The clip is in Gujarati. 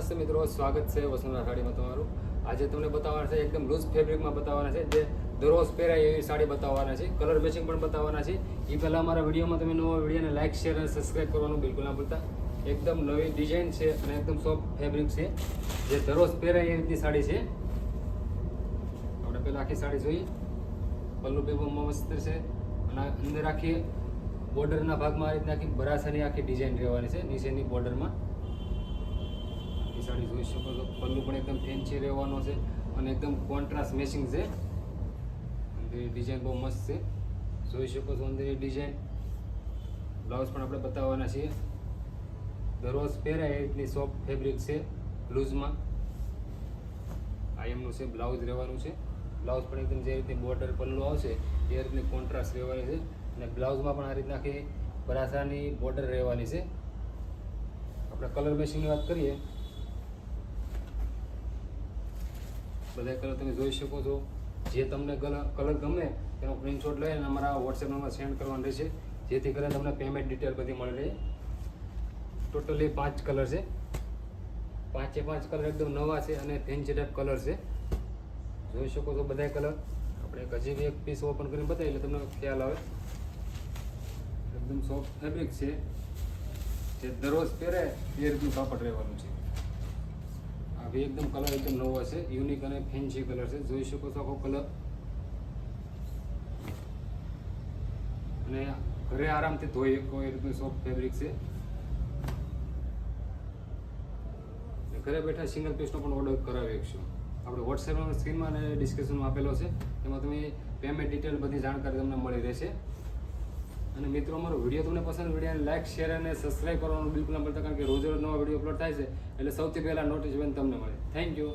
નમસ્તે મિત્રો, સ્વાગત છે વસુંધરા સાડીમાં તમારું. આજે તમને બતાવવાના છે એકદમ લૂઝ ફેબ્રિકમાં બતાવવાના છે, જે દરરોજ પહેરાય એવી સાડી બતાવવાના છે. કલર મેચિંગ પણ બતાવવાના છે. એ પહેલાં અમારા વિડીયોમાં તમે નવો વિડીયોને લાઇક શેર અને સબસ્ક્રાઈબ કરવાનું બિલકુલ ના ભૂલતા. એકદમ નવી ડિઝાઇન છે અને એકદમ સોફ્ટ ફેબ્રિક છે, જે દરરોજ પહેરાય એ રીતની સાડી છે. આપણે પહેલાં આખી સાડી જોઈએ પલ્લુ બી મસ્ત છે. અને અંદર આખી બોર્ડરના ભાગમાં આ રીતના આખી બરાસાની આખી ડિઝાઇન રહેવાની છે, નીચેની બોર્ડરમાં એ સાડી જોઈ શકો છો. પલ્લુ પણ એકદમ ફેન્સી રહેવાનો છે અને એકદમ કોન્ટ્રાસ્ટ મેચિંગ છે. અંદરની ડિઝાઇન બહુ મસ્ત છે. જોઈ શકો છો અંદરની ડિઝાઇન બ્લાઉઝ પણ આપણે બતાવવાના છીએ. દરરોજ પહેરાય એ રીતની સોફ્ટ ફેબ્રિક છે લૂઝમાં આ એમનું છે બ્લાઉઝ રહેવાનું છે. બ્લાઉઝ પણ એકદમ જે રીતની બોર્ડર પલ્લું આવશે, એ રીતની કોન્ટ્રાસ્ટ રહેવાની છે. અને બ્લાઉઝમાં પણ આ રીતના આખી પરાસાની બોર્ડર રહેવાની છે. આપણે કલર મેચિંગની વાત કરીએ બધા કલર તમે જોઈ શકો છો. જે તમને કલર ગમે તેનો સ્ક્રીનશોટ લઈને અમારા વોટ્સએપ નંબર સેન્ડ કરવાનો રહેશે. જેથી કરીને તમને પેમેન્ટ ડિટેલ બધી મળી રહે. ટોટલી પાંચ કલર છે. પાંચે પાંચ કલર એકદમ નવા છે અને ફેન્સી ટાઈપ કલર છે. જોઈ શકો છો બધા કલર આપણે હજી બી એક પીસ ઓપન કરીને બતાવીએ એટલે તમને ખ્યાલ આવે. એકદમ સોફ્ટ ફેબ્રિક છે. જે દરરોજ પહેરે એ રીતનું કાપડ રહેવાનું છે. બી એકદમ કલર એકદમ નવો છે યુનિક અને ફેન્સી કલર છે. જોઈ શકો છો આખો કલર અને ઘરે આરામથી ધોઈ શકો, એ રીતનું સોફ્ટ ફેબ્રિક છે. ઘરે બેઠા સિંગલ પીસનો પણ ઓર્ડર કરાવી શકશો. આપણે વોટ્સએપમાં સ્ક્રીનમાં અને ડિસ્ક્રિપ્શનમાં આપેલો છે. એમાં તમે પેમેન્ટ ડિટેલ બધી જાણકારી તમને મળી રહેશે. અને મિત્રો, અમારો વીડિયો તમને પસંદ વિડીયોને લાઇક શેર અને સબસ્ક્રાઈબ કરવાનું બિલકુલ ના મળતા કારણ કે રોજ રોજ નવા વીડિયો અપલોડ થાય છે. એટલે સૌથી પહેલાં બેન તમને મળે. Thank you